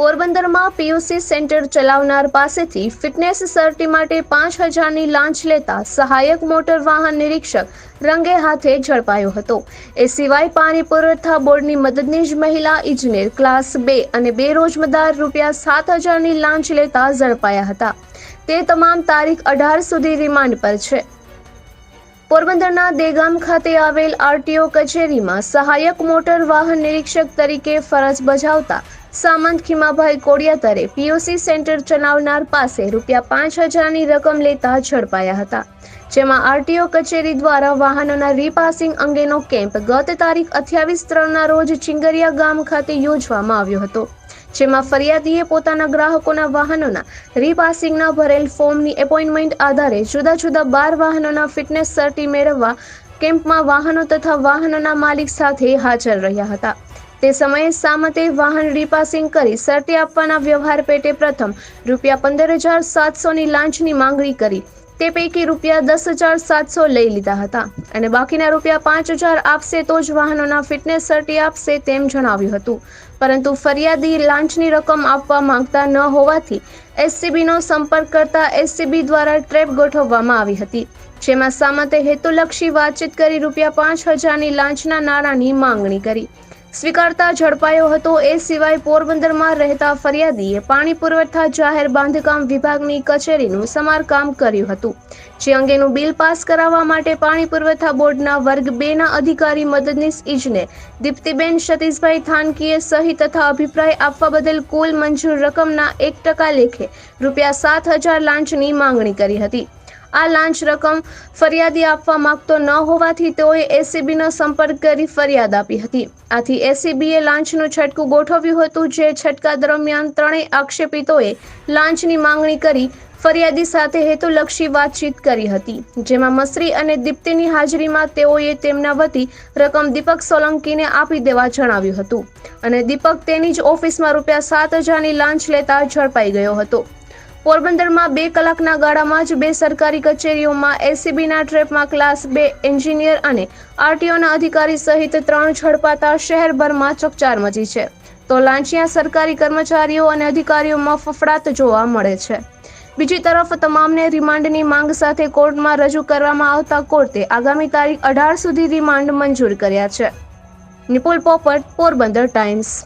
પોરબંદરમાં PUC centre ચલાવનાર પાસેથી ફિટનેસ સર્ટી માટે પાંચ હજારની લાંચ લેતા સહાયક મોટર વાહન નિરીક્ષક રંગે હાથે ઝડપાયો હતો. એ સિવાય પાણી પુરવઠા બોર્ડની મદદનીશ મહિલા ઇજનેર ક્લાસ બે અને બે રોજમદાર રૂપિયા સાત હજારની લાંચ લેતા ઝડપાયા હતા. તે તમામ તારીખ અઢાર સુધી રિમાન્ડ પર છે. પોરબંદરના દેગામ ખાતે આવેલ આરટીઓ કચેરીમાં સહાયક મોટર વાહન નિરીક્ષક તરીકે ફરજ બજાવતા સામંત ખીમાભાઈ કોડિયાતરે પીઓસી સેન્ટર ચલાવનાર પાસે રૂપિયા પાંચ હજારની રકમ લેતા ઝડપાયા હતા. જેમાં આરટીઓ કચેરી દ્વારા વાહનોના રીપાસિંગ અંગેનો કેમ્પ ગત તારીખ અઠ્યાવીસ ત્રણના રોજ ચિંગરિયા ગામ ખાતે યોજવામાં આવ્યો હતો. જેમાં ફરિયાદીએ પોતાના ગ્રાહકોના વાહનોના રીપાસિંગના ભરેલ ફોર્મની એપોઇન્ટમેન્ટ આધારે જુદા જુદા બાર વાહનોના ફિટનેસ સર્ટી મેળવવા કેમ્પમાં વાહનો તથા વાહનોના માલિક સાથે હાજર રહ્યા હતા. તે સમયે સામતે વાહન રીપાસિંગ કરી સર્ટી આપવાના વ્યવહાર પેટે પ્રથમ રૂપિયા પંદર હજાર સાતસોની લાંચની માંગણી કરી. તે પૈકી રૂપિયા દસ હજાર સાતસો લઈ લીધા હતા અને બાકીના રૂપિયા પાંચ હજાર આપશે તો જ વાહનોના ફિટનેસ સર્ટી આપશે તેમ જણાવ્યું હતું. પરંતુ ફરિયાદી લાંચની રકમ આપવા માંગતા ન હોવાથી એસસીબીનો સંપર્ક કરતા એસસીબી દ્વારા ટ્રેપ ગોઠવવામાં આવી હતી. જેમાં સામતે હેતુલક્ષી વાતચીત કરી રૂપિયા પાંચ હજારની લાંચના નાણાંની માંગણી કરી. સ્વીકારતા ઝડપાયો હતો. એ સિવાય પોરબંદરમાં રહેતા ફરિયાદીએ પાણી પુરવઠા જાહેર બાંધકામ વિભાગની કચેરીનું સમારકામ કર્યું હતું. જે અંગેનું બિલ પાસ કરાવવા માટે પાણી પુરવઠા બોર્ડના વર્ગ બે ના અધિકારી મદદનીશ ઇજનેર દીપ્તિબેન સતીશભાઈ થાનકીએ સહી તથા અભિપ્રાય આપવા બદલ કુલ મંજૂર રકમના એક ટકા લેખે રૂપિયા સાત હજાર લાંચની માંગણી કરી હતી. આ લાંચ રકમ ફરિયાદી આપવા માંગતો ન હોવાથી તેઓએ એસીબીનો સંપર્ક કરી ફરિયાદ આપી હતી. આથી એસીબીએ લાંચનું છટકું ગોઠવ્યું હતું જે છટકા દરમિયાન ત્રણેય આક્ષેપિતોએ લાંચની માંગણી કરી ફરિયાદી સાથે હેતુલક્ષી વાતચીત કરી હતી. જેમાં મસરી અને દીપ્તિની હાજરીમાં તેઓએ તેમના વતી રકમ દીપક સોલંકીને આપી દેવા જણાવ્યું હતું. અને દીપક તેની જ ઓફિસમાં રૂપિયા સાત હજારની લાંચ લેતા ઝડપાઈ ગયો હતો. પોરબંદરમાં બે કલાકના ગાળામાં જ બે સરકારી કચેરીઓમાં એસીબીના ટ્રેપમાં ક્લાસ બે એન્જિનિયર અને આરટીઓના અધિકારી સહિત ત્રણ ઝડપાતા શહેરભરમાં ચકચાર મચી છે. તો લાંચિયા સરકારી કર્મચારીઓ અને અધિકારીઓમાં ફફડાટ જોવા મળે છે. બીજી તરફ તમામને રિમાન્ડની માંગ સાથે કોર્ટમાં રજૂ કરવામાં આવતા કોર્ટે આગામી તારીખ અઢાર સુધી રિમાન્ડ મંજૂર કર્યા છે. નિપુલ પોપટ, પોરબંદર ટાઈમ્સ.